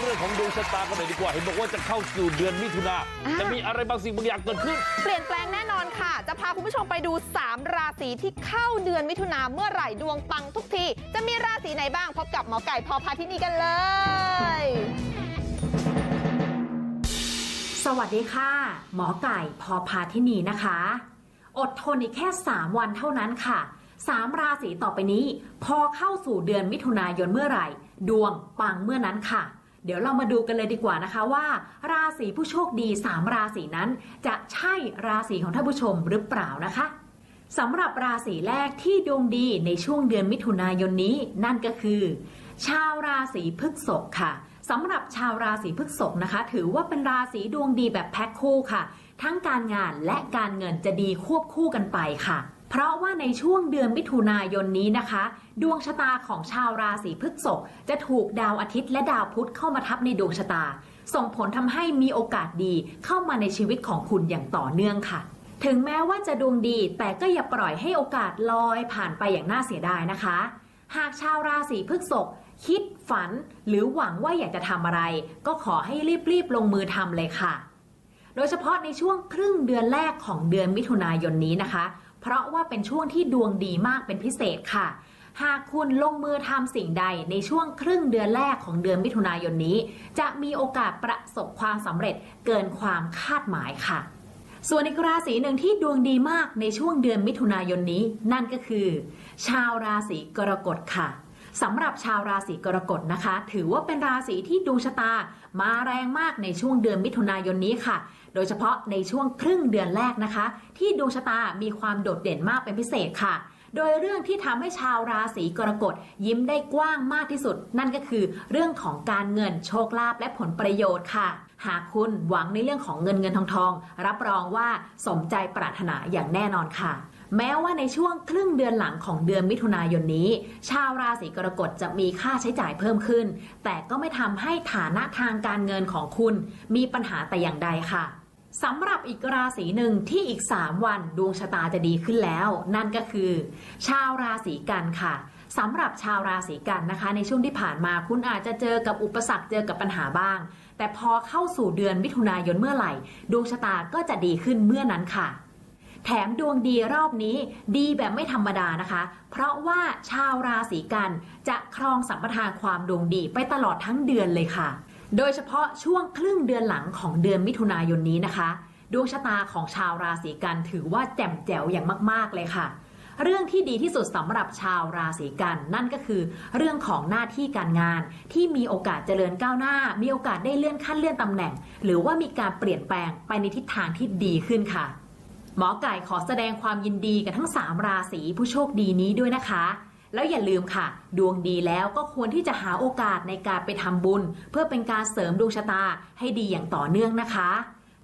เรื่องของดวงชะตากันหน่อยดีกว่าเห็นบอกว่าจะเข้าสู่เดือนมิถุนาอ่าจะมีอะไรบางสิ่งบางอย่างเกิดขึ้น เปลี่ยนแปลงแน่นอนค่ะ จะพาคุณผู้ชมไปดู 3 ราศีที่เข้าเดือนมิถุนาเมื่อไหร่ดวงปังทุกที จะมีราศีไหนบ้างพบกับหมอไก่พอพาที่นี่กันเลย สวัสดีค่ะ หมอไก่พอพาทินีนะคะ อดทนอีกแค่ 3 วันเท่านั้นค่ะ3ราศีต่อไปนี้ พอเข้าสู่เดือนมิถุนายนเมื่อไหร่ ดวงปังเมื่อนั้นค่ะ เดี๋ยวเรามาดูกันเลยดีกว่านะคะว่า ราศีผู้โชคดี 3 ราศีนั้น จะใช่ราศีของท่านผู้ชมหรือเปล่านะคะสำหรับราศีแรกที่ดวงดีในช่วงเดือนมิถุนายนนี้ นั่นก็คือ ชาวราศีพฤษภค่ะสำหรับชาวราศีพฤษภนะคะ ถือว่าเป็นราศีดวงดีแบบแพ็คคู่ค่ะ ทั้งการงานและการเงินจะดีควบคู่กันไปค่ะ เพราะว่าในช่วงเดือนมิถุนายนนี้นะคะ ดวงชะตาของชาวราศีพฤษภจะถูกดาวอาทิตย์และดาวพุธเข้ามาทับในดวงชะตา ส่งผลทำให้มีโอกาสดีเข้ามาในชีวิตของคุณอย่างต่อเนื่องค่ะ ถึงแม้ว่าจะดวงดีแต่ก็อย่าปล่อยให้โอกาสลอยผ่านไปอย่างน่าเสียดายนะคะ หากชาวราศีพฤษภคิดฝันหรือหวังว่าอยากจะทำอะไร ก็ขอให้รีบๆลงมือทำเลยค่ะ โดยเฉพาะในช่วงครึ่งเดือนแรกของเดือนมิถุนายนนี้นะคะ เพราะว่าเป็นช่วงที่ดวงดีมากเป็นพิเศษค่ะ หากคุณลงมือทำสิ่งใดในช่วงครึ่งเดือนแรกของเดือนมิถุนายนนี้ จะมีโอกาสประสบความสำเร็จเกินความคาดหมายค่ะ ส่วนอีกราศีหนึ่งที่ดวงดีมากในช่วงเดือนมิถุนายนนี้ นั่นก็คือ ชาวราศีกรกฎค่ะ สำหรับชาวราศีกรกฎนะคะ ถือว่าเป็นราศีที่ดวงชะตามาแรงมากในช่วงเดือนมิถุนายนนี้ค่ะ โดยเฉพาะในช่วงครึ่งเดือนแรกนะคะ ที่ดวงชะตามีความโดดเด่นมากเป็นพิเศษค่ะโดยเรื่องที่ทำให้ชาวราศีกรกฎยิ้มได้กว้างมากที่สุด นั่นก็คือเรื่องของการเงินโชคลาภและผลประโยชน์ค่ะ หากคุณหวังในเรื่องของเงินเงินทองทอง รับรองว่าสมใจปรารถนาอย่างแน่นอนค่ะ แม้ว่าในช่วงครึ่งเดือนหลังของเดือนมิถุนายนนี้ ชาวราศีกรกฎจะมีค่าใช้จ่ายเพิ่มขึ้น แต่ก็ไม่ทำให้ฐานะทางการเงินของคุณ มีปัญหาแต่อย่างใดค่ะสำหรับอีกราศีหนึ่งที่อีก 3 วันดวงชะตาจะดีขึ้นแล้ว นั่นก็คือ ชาวราศีกันค่ะ สำหรับชาวราศีกันนะคะ ในช่วงที่ผ่านมาคุณอาจจะเจอกับอุปสรรคเจอกับปัญหาบ้าง แต่พอเข้าสู่เดือนมิถุนายนเมื่อไหร่ ดวงชะตาก็จะดีขึ้นเมื่อนั้นค่ะ แถมดวงดีรอบนี้ดีแบบไม่ธรรมดานะคะ เพราะว่าชาวราศีกันจะครองสัมปทานความดวงดีไปตลอดทั้งเดือนเลยค่ะ โดยเฉพาะช่วงครึ่งเดือนหลังของเดือนมิถุนายนนี้นะคะ ดวงชะตาของชาวราศีกันถือว่าแจ่มแจ๋วอย่างมาก ๆเลยค่ะ เรื่องที่ดีที่สุดสำหรับชาวราศีกัน นั่นก็คือ เรื่องของหน้าที่การงาน ที่มีโอกาสเจริญก้าวหน้า มีโอกาสได้เลื่อนขั้นเลื่อนตำแหน่ง หรือว่ามีการเปลี่ยนแปลงไปในทิศทางที่ดีขึ้นค่ะหมอไก่ขอแสดงความยินดีกับทั้ง 3 ราศีผู้โชคดีนี้ด้วยนะคะ แล้วอย่าลืมค่ะ ดวงดีแล้วก็ควรที่จะหาโอกาสในการไปทำบุญ เพื่อเป็นการเสริมดวงชะตาให้ดีอย่างต่อเนื่องนะคะ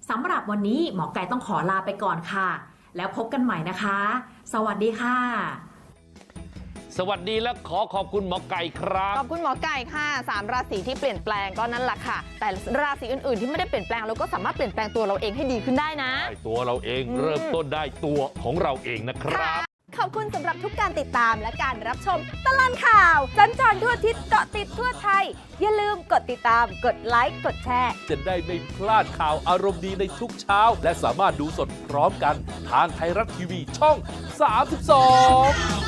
สำหรับวันนี้หมอไก่ต้องขอลาไปก่อนค่ะ แล้วพบกันใหม่นะคะ สวัสดีค่ะ สวัสดีและขอขอบคุณหมอไก่ครับ ขอบคุณหมอไก่ค่ะสามราศีที่เปลี่ยนแปลงก็นั่นแหละค่ะ แต่ราศีอื่นๆ ที่ไม่ได้เปลี่ยนแปลงเราก็สามารถเปลี่ยนแปลงตัวเราเองให้ดีขึ้นได้นะได้ตัวเราเองอืมเริ่มต้นได้ตัวของเราเองนะครับ ขอบคุณสำหรับทุกการติดตามและการรับชมตลอดข่าวสัญจรทั่วทิศเกาะติดทั่วไทย อย่าลืมกดติดตาม กดไลค์กดแชร์ จะได้ไม่พลาดข่าวอารมณ์ดีในทุกเช้า และสามารถดูสดพร้อมกันทางไทยรัฐทีวีช่อง 32